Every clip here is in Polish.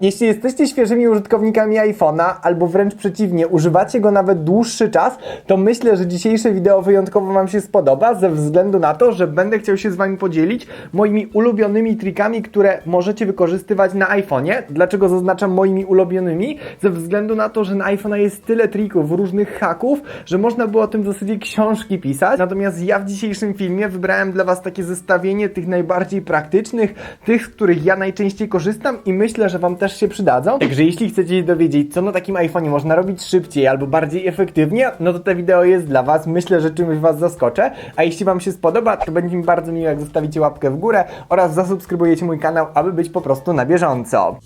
Jeśli jesteście świeżymi użytkownikami iPhone'a, albo wręcz przeciwnie, używacie go nawet dłuższy czas, to myślę, że dzisiejsze wideo wyjątkowo Wam się spodoba, ze względu na to, że będę chciał się z Wami podzielić moimi ulubionymi trikami, które możecie wykorzystywać na iPhone'ie. Dlaczego zaznaczam moimi ulubionymi? Ze względu na to, że na iPhone'a jest tyle trików, różnych haków, że można było o tym w zasadzie książki pisać. Natomiast ja w dzisiejszym filmie wybrałem dla Was takie zestawienie tych najbardziej praktycznych, tych, z których ja najczęściej korzystam i myślę, że Wam też się przydadzą. Także jeśli chcecie się dowiedzieć, co na takim iPhone'ie można robić szybciej albo bardziej efektywnie, no to to wideo jest dla Was. Myślę, że czymś Was zaskoczę. A jeśli Wam się spodoba, to będzie mi bardzo miło, jak zostawicie łapkę w górę oraz zasubskrybujecie mój kanał, aby być po prostu na bieżąco.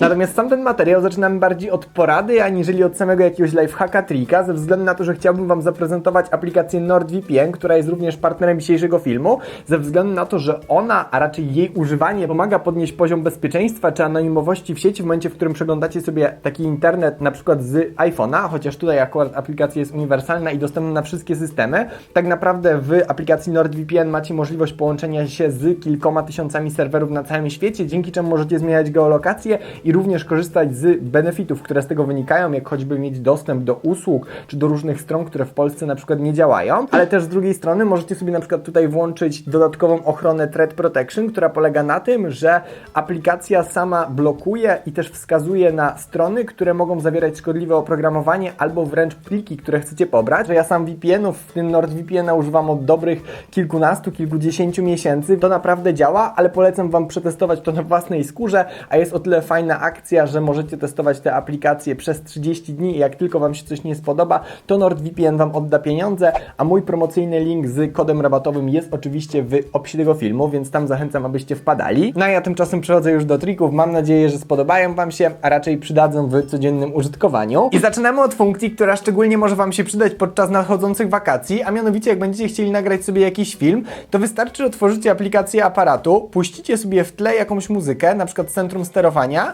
Natomiast sam ten materiał zaczynamy bardziej od porady, aniżeli od samego jakiegoś lifehacka, trika, ze względu na to, że chciałbym Wam zaprezentować aplikację NordVPN, która jest również partnerem dzisiejszego filmu, ze względu na to, że ona, a raczej jej używanie pomaga podnieść poziom bezpieczeństwa czy anonimowości w sieci w momencie, w którym przeglądacie sobie taki internet na przykład z iPhone'a, chociaż tutaj akurat aplikacja jest uniwersalna i dostępna na wszystkie systemy. Tak naprawdę w aplikacji NordVPN macie możliwość połączenia się z kilkoma tysiącami serwerów na całym świecie, dzięki czemu możecie zmieniać geolokację również korzystać z benefitów, które z tego wynikają, jak choćby mieć dostęp do usług czy do różnych stron, które w Polsce na przykład nie działają, ale też z drugiej strony możecie sobie na przykład tutaj włączyć dodatkową ochronę Threat Protection, która polega na tym, że aplikacja sama blokuje i też wskazuje na strony, które mogą zawierać szkodliwe oprogramowanie albo wręcz pliki, które chcecie pobrać. Że ja sam VPN-ów, w tym NordVPN-a używam od dobrych kilkunastu, kilkudziesięciu miesięcy. To naprawdę działa, ale polecam Wam przetestować to na własnej skórze, a jest o tyle fajna akcja, że możecie testować te aplikacje przez 30 dni i jak tylko Wam się coś nie spodoba, to NordVPN Wam odda pieniądze, a mój promocyjny link z kodem rabatowym jest oczywiście w opisie tego filmu, więc tam zachęcam, abyście wpadali. No a ja tymczasem przechodzę już do trików. Mam nadzieję, że spodobają Wam się, a raczej przydadzą w codziennym użytkowaniu. I zaczynamy od funkcji, która szczególnie może Wam się przydać podczas nadchodzących wakacji, a mianowicie jak będziecie chcieli nagrać sobie jakiś film, to wystarczy, otworzycie aplikację aparatu, puścicie sobie w tle jakąś muzykę, na przykład z centrum sterowania,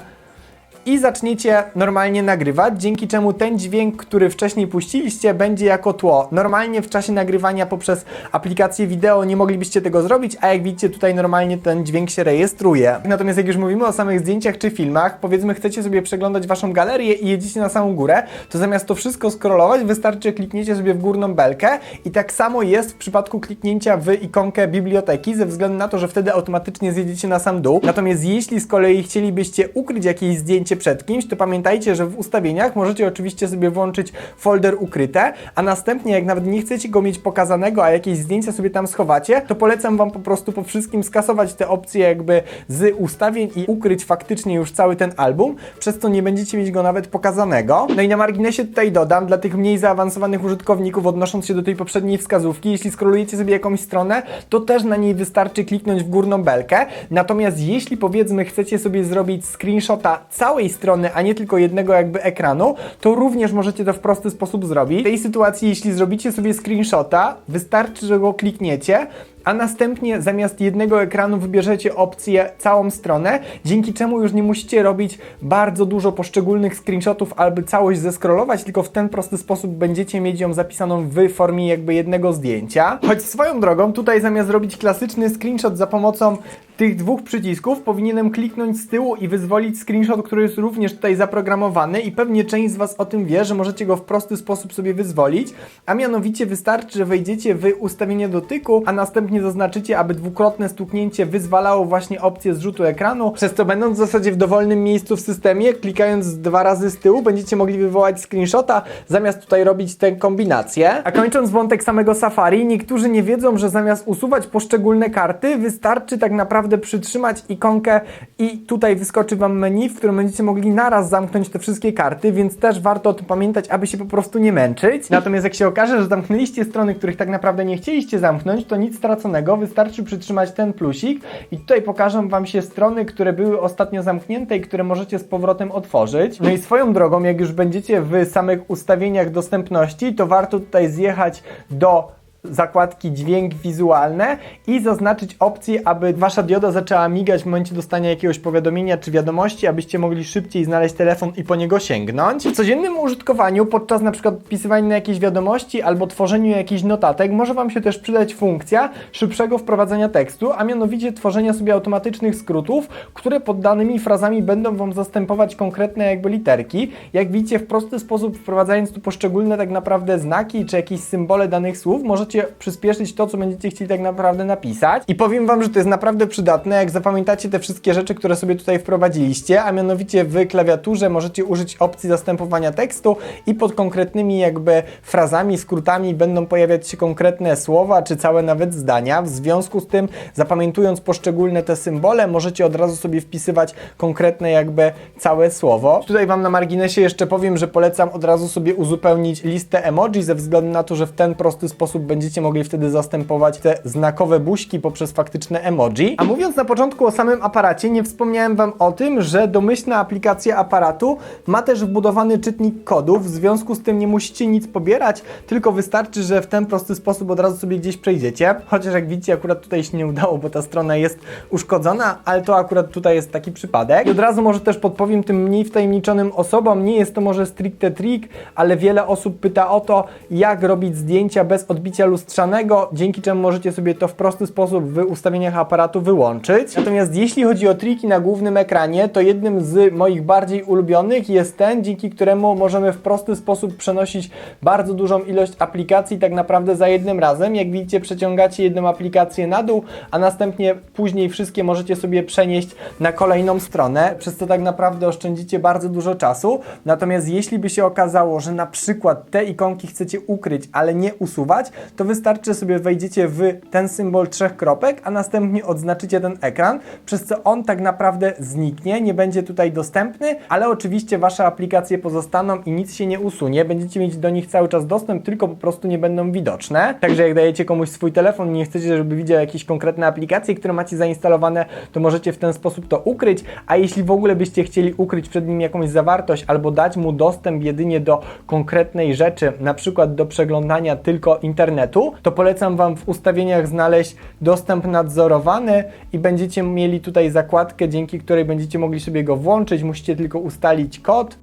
i zaczniecie normalnie nagrywać, dzięki czemu ten dźwięk, który wcześniej puściliście, będzie jako tło. Normalnie w czasie nagrywania poprzez aplikację wideo nie moglibyście tego zrobić, a jak widzicie tutaj normalnie ten dźwięk się rejestruje. Natomiast jak już mówimy o samych zdjęciach czy filmach, powiedzmy chcecie sobie przeglądać waszą galerię i jedziecie na samą górę, to zamiast to wszystko scrollować, wystarczy klikniecie sobie w górną belkę i tak samo jest w przypadku kliknięcia w ikonkę biblioteki, ze względu na to, że wtedy automatycznie zjedziecie na sam dół. Natomiast jeśli z kolei chcielibyście ukryć jakieś zdjęcie przed kimś, to pamiętajcie, że w ustawieniach możecie oczywiście sobie włączyć folder ukryte, a następnie jak nawet nie chcecie go mieć pokazanego, a jakieś zdjęcia sobie tam schowacie, to polecam Wam po prostu po wszystkim skasować te opcje jakby z ustawień i ukryć faktycznie już cały ten album, przez co nie będziecie mieć go nawet pokazanego. No i na marginesie tutaj dodam, dla tych mniej zaawansowanych użytkowników, odnosząc się do tej poprzedniej wskazówki, jeśli skrolujecie sobie jakąś stronę, to też na niej wystarczy kliknąć w górną belkę, natomiast jeśli powiedzmy chcecie sobie zrobić screenshota całej strony, a nie tylko jednego jakby ekranu, to również możecie to w prosty sposób zrobić. W tej sytuacji, jeśli zrobicie sobie screenshota, wystarczy, że go klikniecie, a następnie zamiast jednego ekranu wybierzecie opcję całą stronę, dzięki czemu już nie musicie robić bardzo dużo poszczególnych screenshotów albo całość zeskrolować, tylko w ten prosty sposób będziecie mieć ją zapisaną w formie jakby jednego zdjęcia. Choć swoją drogą, tutaj zamiast robić klasyczny screenshot za pomocą tych dwóch przycisków, powinienem kliknąć z tyłu i wyzwolić screenshot, który jest również tutaj zaprogramowany i pewnie część z Was o tym wie, że możecie go w prosty sposób sobie wyzwolić, a mianowicie wystarczy, że wejdziecie w ustawienie dotyku, a następnie zaznaczycie, aby dwukrotne stuknięcie wyzwalało właśnie opcję zrzutu ekranu, przez co będąc w zasadzie w dowolnym miejscu w systemie, klikając dwa razy z tyłu, będziecie mogli wywołać screenshota, zamiast tutaj robić tę kombinację. A kończąc wątek samego Safari, niektórzy nie wiedzą, że zamiast usuwać poszczególne karty, wystarczy tak naprawdę przytrzymać ikonkę i tutaj wyskoczy Wam menu, w którym będziecie mogli naraz zamknąć te wszystkie karty, więc też warto o tym pamiętać, aby się po prostu nie męczyć. Natomiast jak się okaże, że zamknęliście strony, których tak naprawdę nie chcieliście zamknąć, to nic straconego, wystarczy przytrzymać ten plusik i tutaj pokażą Wam się strony, które były ostatnio zamknięte i które możecie z powrotem otworzyć. No i swoją drogą, jak już będziecie w samych ustawieniach dostępności, to warto tutaj zjechać do zakładki dźwięk wizualne i zaznaczyć opcję, aby wasza dioda zaczęła migać w momencie dostania jakiegoś powiadomienia czy wiadomości, abyście mogli szybciej znaleźć telefon i po niego sięgnąć. W codziennym użytkowaniu, podczas na przykład wpisywania na jakieś wiadomości albo tworzeniu jakichś notatek, może wam się też przydać funkcja szybszego wprowadzania tekstu, a mianowicie tworzenia sobie automatycznych skrótów, które pod danymi frazami będą wam zastępować konkretne jakby literki. Jak widzicie, w prosty sposób wprowadzając tu poszczególne tak naprawdę znaki czy jakieś symbole danych słów, możecie przyspieszyć to, co będziecie chcieli tak naprawdę napisać. I powiem wam, że to jest naprawdę przydatne, jak zapamiętacie te wszystkie rzeczy, które sobie tutaj wprowadziliście, a mianowicie w klawiaturze możecie użyć opcji zastępowania tekstu i pod konkretnymi jakby frazami, skrótami będą pojawiać się konkretne słowa, czy całe nawet zdania. W związku z tym, zapamiętując poszczególne te symbole, możecie od razu sobie wpisywać konkretne jakby całe słowo. Tutaj wam na marginesie jeszcze powiem, że polecam od razu sobie uzupełnić listę emoji ze względu na to, że w ten prosty sposób będziecie mogli wtedy zastępować te znakowe buźki poprzez faktyczne emoji. A mówiąc na początku o samym aparacie, nie wspomniałem wam o tym, że domyślna aplikacja aparatu ma też wbudowany czytnik kodów, w związku z tym nie musicie nic pobierać, tylko wystarczy, że w ten prosty sposób od razu sobie gdzieś przejdziecie. Chociaż jak widzicie, akurat tutaj się nie udało, bo ta strona jest uszkodzona, ale to akurat tutaj jest taki przypadek. I od razu może też podpowiem tym mniej wtajemniczonym osobom, nie jest to może stricte trik, ale wiele osób pyta o to, jak robić zdjęcia bez odbicia lustrzanego, dzięki czemu możecie sobie to w prosty sposób w ustawieniach aparatu wyłączyć. Natomiast jeśli chodzi o triki na głównym ekranie, to jednym z moich bardziej ulubionych jest ten, dzięki któremu możemy w prosty sposób przenosić bardzo dużą ilość aplikacji tak naprawdę za jednym razem. Jak widzicie, przeciągacie jedną aplikację na dół, a następnie później wszystkie możecie sobie przenieść na kolejną stronę, przez co tak naprawdę oszczędzicie bardzo dużo czasu. Natomiast jeśli by się okazało, że na przykład te ikonki chcecie ukryć, ale nie usuwać, to wystarczy sobie wejdziecie w ten symbol trzech kropek, a następnie odznaczycie ten ekran, przez co on tak naprawdę zniknie, nie będzie tutaj dostępny, ale oczywiście wasze aplikacje pozostaną i nic się nie usunie, będziecie mieć do nich cały czas dostęp, tylko po prostu nie będą widoczne. Także jak dajecie komuś swój telefon i nie chcecie, żeby widział jakieś konkretne aplikacje, które macie zainstalowane, to możecie w ten sposób to ukryć, a jeśli w ogóle byście chcieli ukryć przed nim jakąś zawartość albo dać mu dostęp jedynie do konkretnej rzeczy, na przykład do przeglądania tylko internetu, to polecam Wam w ustawieniach znaleźć dostęp nadzorowany i będziecie mieli tutaj zakładkę, dzięki której będziecie mogli sobie go włączyć. Musicie tylko ustalić kod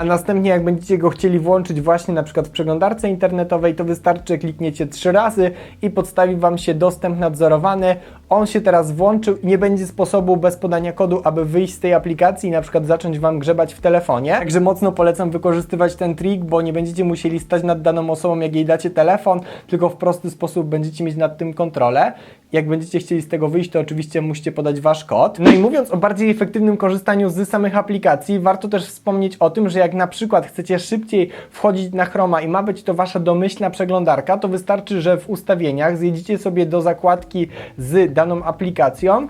a następnie jak będziecie go chcieli włączyć właśnie na przykład w przeglądarce internetowej, to wystarczy klikniecie trzy razy i podstawi Wam się dostęp nadzorowany. On się teraz włączył i nie będzie sposobu bez podania kodu, aby wyjść z tej aplikacji i na przykład zacząć Wam grzebać w telefonie. Także mocno polecam wykorzystywać ten trik, bo nie będziecie musieli stać nad daną osobą, jak jej dacie telefon, tylko w prosty sposób będziecie mieć nad tym kontrolę. Jak będziecie chcieli z tego wyjść, to oczywiście musicie podać Wasz kod. No i mówiąc o bardziej efektywnym korzystaniu z samych aplikacji, warto też wspomnieć o tym, że jak na przykład chcecie szybciej wchodzić na Chroma i ma być to Wasza domyślna przeglądarka, to wystarczy, że w ustawieniach zjedziecie sobie do zakładki z daną aplikacją,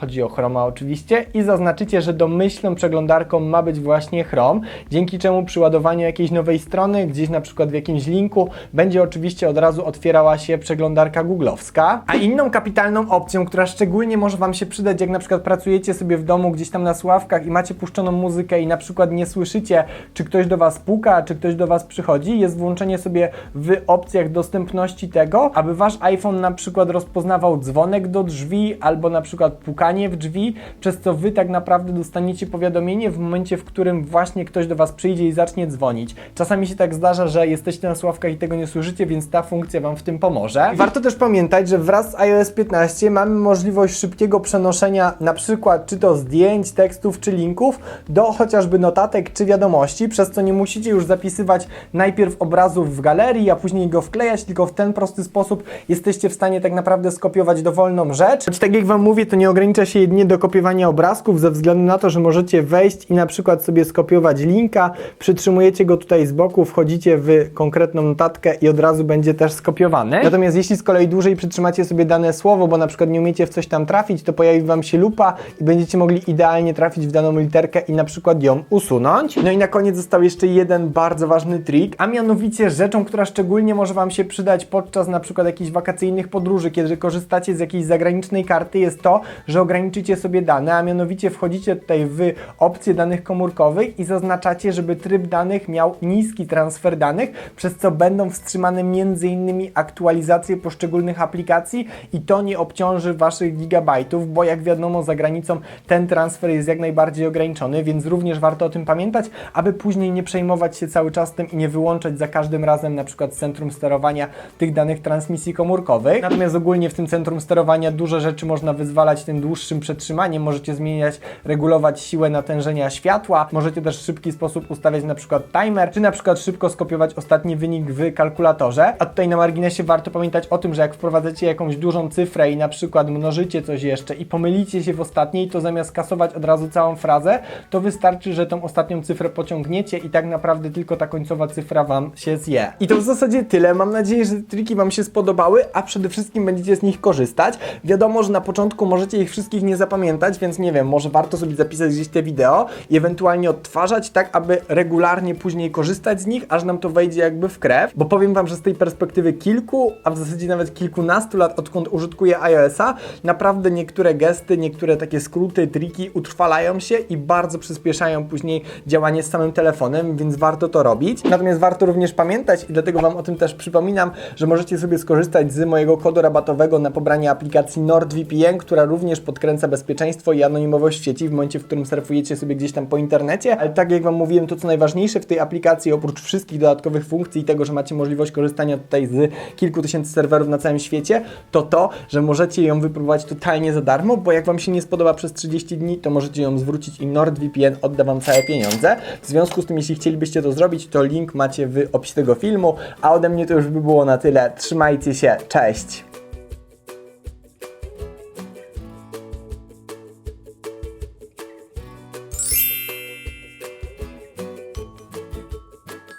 chodzi o Chroma oczywiście, i zaznaczycie, że domyślną przeglądarką ma być właśnie Chrome, dzięki czemu przy ładowaniu jakiejś nowej strony, gdzieś na przykład w jakimś linku, będzie oczywiście od razu otwierała się przeglądarka googlowska. A inną kapitalną opcją, która szczególnie może Wam się przydać, jak na przykład pracujecie sobie w domu gdzieś tam na sławkach i macie puszczoną muzykę i na przykład nie słyszycie, czy ktoś do Was puka, czy ktoś do Was przychodzi, jest włączenie sobie w opcjach dostępności tego, aby Wasz iPhone na przykład rozpoznawał dzwonek do drzwi albo na przykład pukanie w drzwi, przez co Wy tak naprawdę dostaniecie powiadomienie w momencie, w którym właśnie ktoś do Was przyjdzie i zacznie dzwonić. Czasami się tak zdarza, że jesteście na sławkach i tego nie słyszycie, więc ta funkcja Wam w tym pomoże. Warto też pamiętać, że wraz z iOS 15 mamy możliwość szybkiego przenoszenia na przykład czy to zdjęć, tekstów czy linków do chociażby notatek czy wiadomości, przez co nie musicie już zapisywać najpierw obrazów w galerii, a później go wklejać, tylko w ten prosty sposób jesteście w stanie tak naprawdę skopiować dowolną rzecz. Choć tak jak Wam mówię, to nie ogranicza się jedynie do kopiowania obrazków, ze względu na to, że możecie wejść i na przykład sobie skopiować linka, przytrzymujecie go tutaj z boku, wchodzicie w konkretną notatkę i od razu będzie też skopiowany. Natomiast jeśli z kolei dłużej przytrzymacie sobie dane słowo, bo na przykład nie umiecie w coś tam trafić, to pojawi Wam się lupa i będziecie mogli idealnie trafić w daną literkę i na przykład ją usunąć. No i na koniec został jeszcze jeden bardzo ważny trik, a mianowicie rzeczą, która szczególnie może Wam się przydać podczas na przykład jakichś wakacyjnych podróży, kiedy korzystacie z jakiejś zagranicznej karty, jest to, że ograniczycie sobie dane, a mianowicie wchodzicie tutaj w opcję danych komórkowych i zaznaczacie, żeby tryb danych miał niski transfer danych, przez co będą wstrzymane m.in. aktualizacje poszczególnych aplikacji i to nie obciąży waszych gigabajtów, bo jak wiadomo za granicą ten transfer jest jak najbardziej ograniczony, więc również warto o tym pamiętać, aby później nie przejmować się cały czas tym i nie wyłączać za każdym razem na przykład centrum sterowania tych danych transmisji komórkowych. Natomiast ogólnie w tym centrum sterowania duże rzeczy można wyzwalać tym dłuższym przetrzymaniem, możecie zmieniać, regulować siłę natężenia światła, możecie też w szybki sposób ustawiać na przykład timer, czy na przykład szybko skopiować ostatni wynik w kalkulatorze. A tutaj na marginesie warto pamiętać o tym, że jak wprowadzacie jakąś dużą cyfrę i na przykład mnożycie coś jeszcze i pomylicie się w ostatniej, to zamiast kasować od razu całą frazę, to wystarczy, że tą ostatnią cyfrę pociągniecie i tak naprawdę tylko ta końcowa cyfra Wam się zje. I to w zasadzie tyle. Mam nadzieję, że triki Wam się spodobały, a przede wszystkim będziecie z nich korzystać. Wiadomo, że na początku możecie ich wszystkich nie zapamiętać, więc nie wiem, może warto sobie zapisać gdzieś te wideo i ewentualnie odtwarzać, tak aby regularnie później korzystać z nich, aż nam to wejdzie jakby w krew. Bo powiem Wam, że z tej perspektywy kilku, a w zasadzie nawet kilkunastu lat, odkąd użytkuję iOS-a, naprawdę niektóre gesty, niektóre takie skróty, triki utrwalają się i bardzo przyspieszają później działanie z samym telefonem, więc warto to robić. Natomiast warto również pamiętać, i dlatego Wam o tym też przypominam, że możecie sobie skorzystać z mojego kodu rabatowego na pobranie aplikacji NordVPN, która również podkręca bezpieczeństwo i anonimowość w sieci w momencie, w którym surfujecie sobie gdzieś tam po internecie. Ale tak jak Wam mówiłem, to co najważniejsze w tej aplikacji, oprócz wszystkich dodatkowych funkcji i tego, że macie możliwość korzystania tutaj z kilku tysięcy serwerów na całym świecie, to to, że możecie ją wypróbować totalnie za darmo, bo jak Wam się nie spodoba przez 30 dni, to możecie ją zwrócić i NordVPN odda Wam całe pieniądze. W związku z tym, jeśli chcielibyście to zrobić, to link macie w opisie tego filmu, a ode mnie to już by było na tyle. Trzymajcie się, cześć!